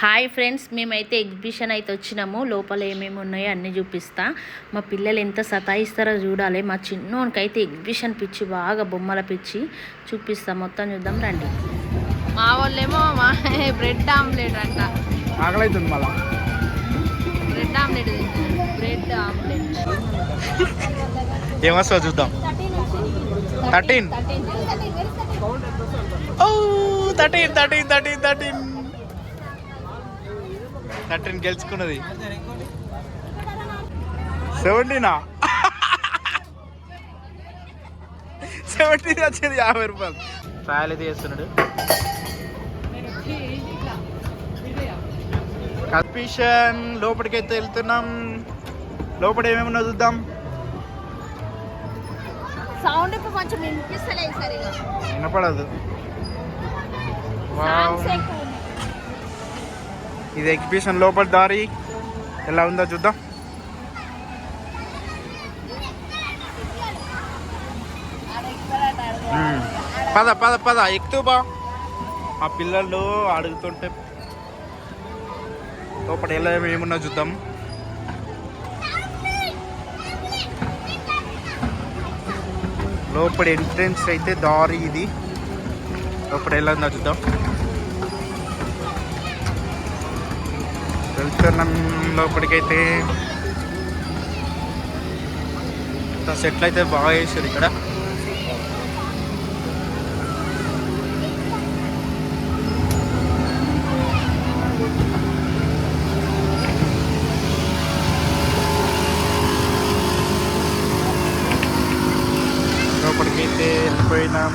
Hi friends మేమైతే exhibition అయితే వచ్చినాము. లోపల ఏమేమి ఉన్నాయో అన్నీ చూపిస్తా. మా పిల్లలు ఎంత సతాయిస్తారో చూడాలి. మా చిన్నోనికైతే ఎగ్జిబిషన్ పిచ్చి బాగా బొమ్మల పిచ్చి చూపిస్తా. మొత్తం చూద్దాం రండి. మా వాళ్ళేమో మా బ్రెడ్ ఆమ్లెట్ అంట. Bread omelette bread omelette. ఏమొస్తుందో చూద్దాం. Thirteen. Thirteen thirteen thirteen thirteen. Thirteen గెలుచుకున్నది. సెవెంటీనా? సెవెంటీన్ వచ్చింది యాభై రూపాయలు. ట్రయల్ అయితే చేస్తున్నాడు. కన్ఫ్యూషన్ లోపలికైతే వెళ్తున్నాం. లోపల ఏమేమి చూద్దాం. సౌండ్ కొంచెం వినిపిస్తలేదు సరిగా. వినపడదు. వావ్. ఇది ఎగ్జిబిషన్ లోపల దారి. ఎలా ఉందో చూద్దాం. పద పద పద ఎక్కుతూ బా. ఆ పిల్లలు అడుగుతుంటే లోపల ఎలా ఏమున్నా చూద్దాం. లోపల ఎంట్రెన్స్ అయితే దారి ఇది. లోపల ఎలా ఉందో చూద్దాం. వెళ్తున్నాం లోపలికైతే. సెట్లు అయితే బాగా వేసారు ఇక్కడ లోపలికైతే వెళ్ళిపోయినాం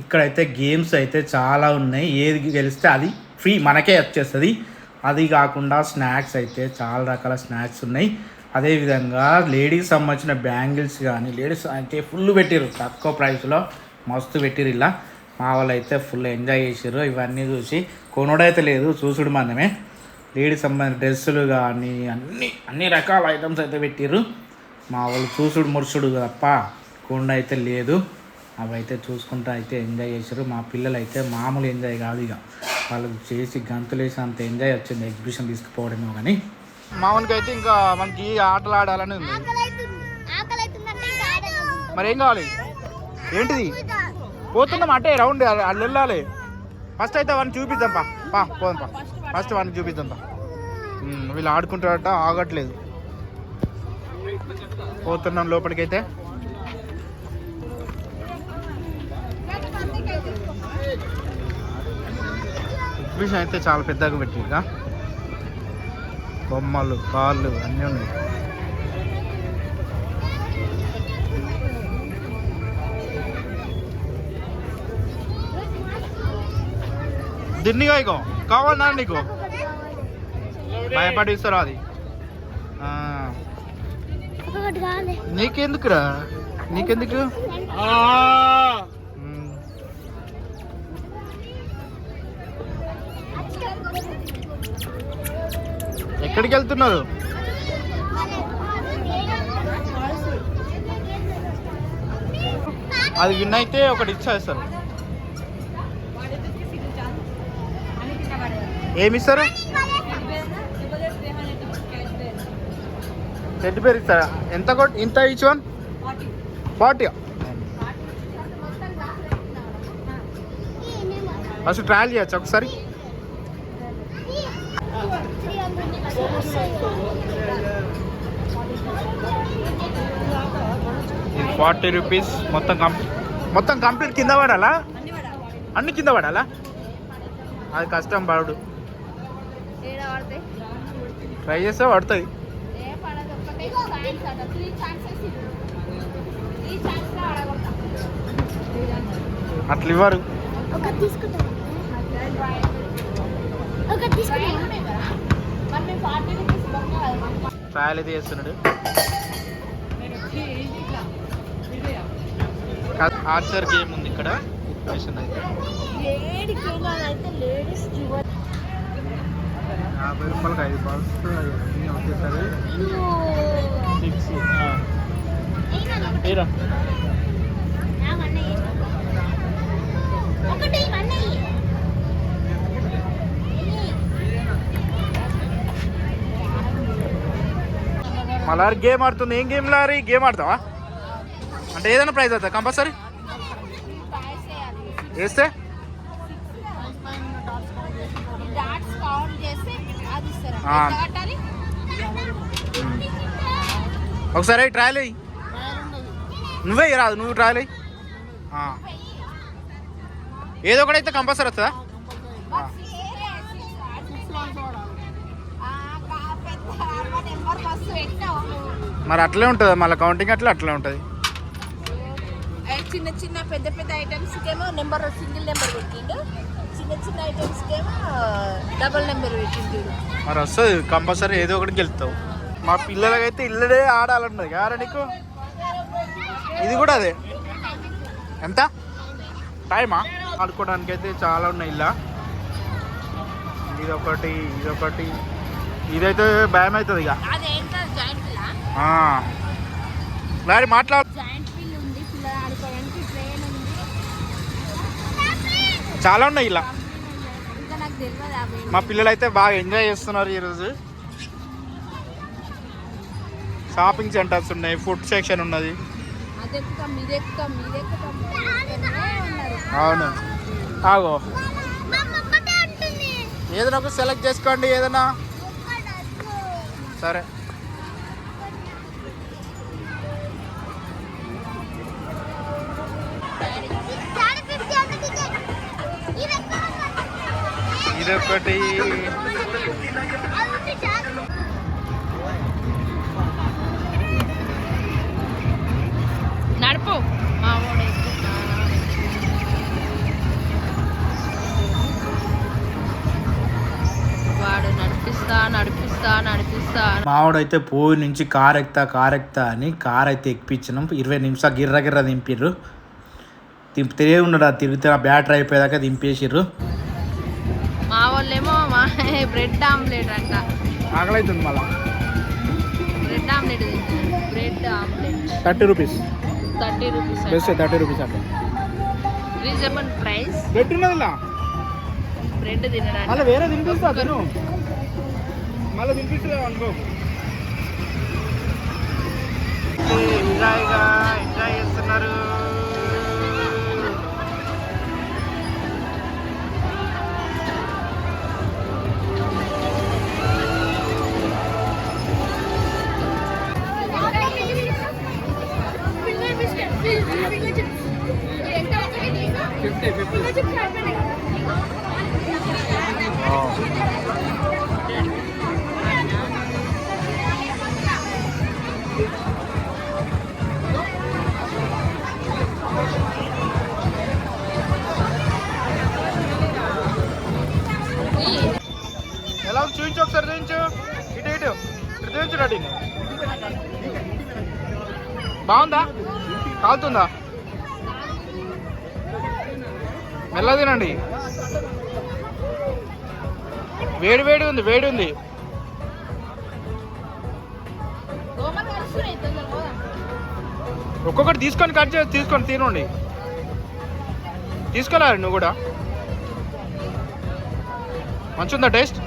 ఇక్కడైతే గేమ్స్ అయితే చాలా ఉన్నాయి. ఏది గెలిస్తే అది ఫ్రీ మనకే వచ్చేస్తుంది. అది కాకుండా స్నాక్స్ అయితే చాలా రకాల స్నాక్స్ ఉన్నాయి. అదేవిధంగా లేడీస్ సంబంధించిన బ్యాంగిల్స్ కానీ లేడీస్ అయితే ఫుల్ పెట్టిరు తక్కువ ప్రైస్లో మస్తు పెట్టిర్రు ఇలా. మా వాళ్ళు అయితే ఫుల్ ఎంజాయ్ చేసారు ఇవన్నీ చూసి కొనుడైతే లేదు చూసుడు మనమే లేడీస్ సంబంధించిన డ్రెస్సులు కానీ అన్ని అన్ని రకాల ఐటమ్స్ అయితే పెట్టిరు మా వాళ్ళు చూసుడు మురుసుడు తప్ప కొండ అయితే లేదు. అవి అయితే చూసుకుంటూ అయితే ఎంజాయ్ చేశారు మా పిల్లలు అయితే మామూలు ఎంజాయ్ కాదు ఇక వాళ్ళు చేసి గంతులేసి అంత ఎంజాయ్ వచ్చింది ఎగ్జిబిషన్ తీసుకుపోవడమేమో కానీ మామూలుగా అయితే ఇంకా మనకి ఆటలు ఆడాలని ఉంది. మరి ఏం కావాలి? ఏంటిది? పోతున్నాం అంటే రౌండ్ అల్లు వెళ్ళాలి. ఫస్ట్ అయితే వాడిని చూపిద్దాం పా. పా పోదాం పా. ఫస్ట్ వాడిని చూపిద్దాం పా. వీళ్ళు ఆడుకుంటారట ఆగట్లేదు. పోతున్నాం లోపలికైతే. ఎగ్జిబిషన్ అయితే చాలా పెద్దగా పెట్టిగా బొమ్మలు కాళ్ళు అన్నీ ఉన్నాయి. దిన్నిగా ఇగో కావాలన్నా నీకు. భయపడి ఇస్తారా అది? ఆ, నీకెందుకురా? నీకెందుకు? ఎక్కడికి వెళ్తున్నారు అది విన్ అయితే ఒకటి ఇచ్చేస్తారు ఏమి ఇస్తారు టెడ్ పేరు ఇస్తారా ఎంత కొట్ ఇంత each one forty first trial చేయొచ్చు ఒకసారి ఫార్టీ రూపీస్ మొత్తం కంప్లీట్ మొత్తం కంప్లీట్ కింద పడాలా? అన్ని కింద పడాలా? అది కష్టం పడు ట్రై చేస్తే పడుతుంది. అట్లా ఇవ్వరు. తీసుకుంటా. ట్రయల్ అయితే చేస్తున్నాడు. ఆర్చర్ గేమ్ ఉంది ఇక్కడ. యాభై రూపాయలకి ఐదు బాక్స్ అన్నీ వచ్చేసరి సిక్స్ ఒకటి మళ్ళీ గేమ్ ఆడుతుంది. ఏం గేమ్ లారీ? గేమ్ ఆడతావా? అంటే ఏదైనా ప్రైజ్ అవుతా కంపల్సరీ? వేస్తే ఒకసారి ట్రయల్ అయ్యి నువ్వే రాదు. నువ్వు ట్రయల్ అయ్యి. ఏదో ఒకటైతే కంపల్సరీ వస్తుందా ఆ. నెంబర్ బస్సు పెట్టావు మరి అట్లే ఉంటుంది? మళ్ళీ కౌంటింగ్ అట్లా అట్లే ఉంటుంది. చిన్న చిన్న పెద్ద పెద్ద ఐటమ్స్ ఏమో నెంబర్ సింగిల్ నెంబర్ పెట్టిండు. చిన్న చిన్న ఐటమ్స్ ఏమో డబుల్ నెంబర్ పెట్టిండు. మరి వస్తుంది కంపల్సరీ ఏదో ఒకటి గెలుస్తావు. మా పిల్లలకైతే ఇల్లడే ఆడాలన్నది కారా నీకు? ఇది కూడా అదే. ఎంత? టైమా ఆడుకోవడానికి అయితే చాలా ఉన్నాయి ఇలా. ఇదొకటి ఇదొకటి. ఇదైతే భయం అవుతుంది ఇక మరి మాట్లాడు చాలా ఉన్నాయి ఇలా. మా పిల్లలు అయితే బాగా ఎంజాయ్ చేస్తున్నారు ఈరోజు. షాపింగ్ సెంటర్స్ ఉన్నాయి ఫుడ్ సెక్షన్ ఉన్నది. అవును. ఆగో. ఏదైనా ఒక సెలెక్ట్ చేసుకోండి ఏదైనా. సరే. ఇదొకటి. నడుపు. వాడు ఎక్కుతున్నా. వాడు నడిపిస్తా నడిపిస్తా నడిపిస్తా. మావాడైతే పోయి నుంచి కార్ ఎక్కుతా కార్ ఎక్కుతా అని కార్ అయితే ఎక్కిపించినాం ఇరవై నిమిషాలు గిర్ర గిర్ర దింపిర్రు. దింపితే ఉండడు తిరిగితే బ్యాటరీ అయిపోయేదాకా దింపేసిర్రు. మా వాళ్ళేమో మా బ్రెడ్ ఆమ్లెట్ అంట. ఆకలి అవుతుంది మళ్ళా. Bread omelette bread omelette. Thirty rupees. Thirty rupees best thirty rupees అట్లా రీజనబుల్ ప్రైస్. బెట్ ఉన్నదిలా బ్రెడ్ తినడానికి. మళ్ళీ వేరే తినిపిస్తా తిను. మళ్ళీ తినిపిస్తా అనుకో. ఎంజాయ్గా ఎంజాయ్ చేస్తున్నారు. బాగుందా? కాలుతుందా? మెల్ల తినండి. వేడి వేడి ఉంది వేడి ఉంది. ఒక్కొక్కటి తీసుకొని కట్ చేసి తీసుకొని తినండి. తీసుకోలేరు నువ్వు కూడా. మంచిగుందా టేస్ట్?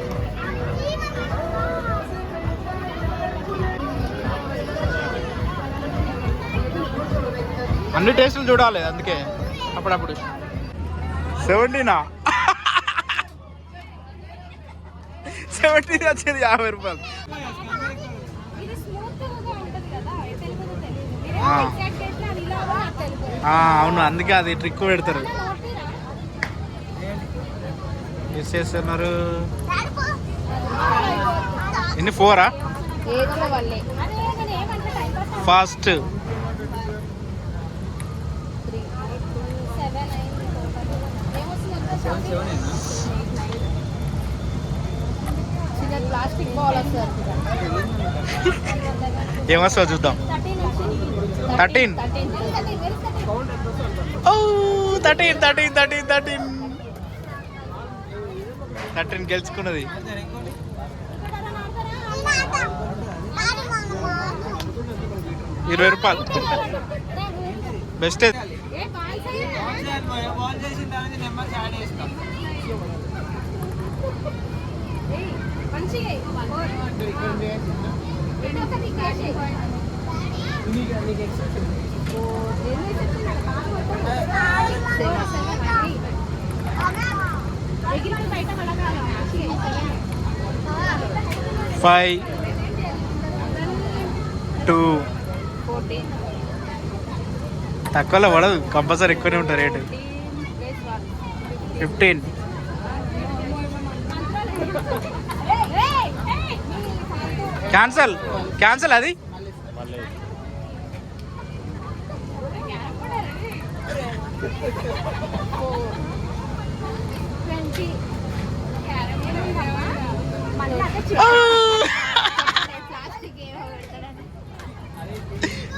అన్ని టేస్టులు చూడాలి అందుకే అప్పుడప్పుడు. సెవెంటీనా? సెవెంటీన్ వచ్చేది యాభై రూపాయలు. అవును అందుకే అది ట్రిక్ పెడతారు? ఎస్ చేస్తున్నారు? ఎన్ని ఫోరా? ఫాస్ట్ ఏమొస్తా చూద్దాం. Thirteen. Thirteen thirteen thirteen thirteen. Thirteen గెలుచుకున్నది. ఇరవై రూపాయలు. బెస్ట్. ఫైవ్ టూ తక్కువలో పడదు కంపల్సరీ ఎక్కువనే ఉంటుంది రేటు. ఫిఫ్టీన్ క్యాన్సల్ క్యాన్సల్ అది?